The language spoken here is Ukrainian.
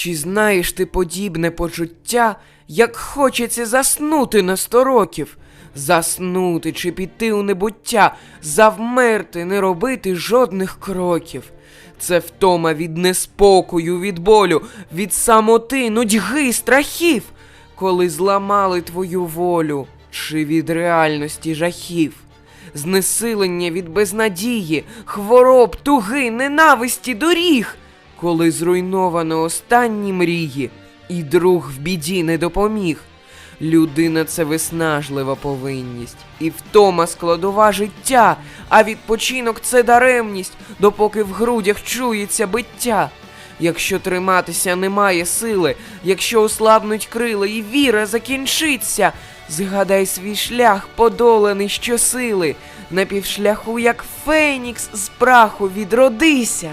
Чи знаєш ти подібне почуття, як хочеться заснути на сто років? Заснути чи піти у небуття, завмерти, не робити жодних кроків. Це втома від неспокою, від болю, від самоти, нудьги, страхів, коли зламали твою волю, чи від реальності жахів знесилення від безнадії, хвороб, туги, ненависті доріг, коли зруйновано останні мрії, і друг в біді не допоміг. Людина це виснажлива повинність, і втома складова життя, а відпочинок це даремність, допоки в грудях чується биття. Якщо триматися немає сили, якщо ослабнуть крила і віра закінчиться, згадай свій шлях подоланий щосили, на півшляху, як фенікс з праху відродися.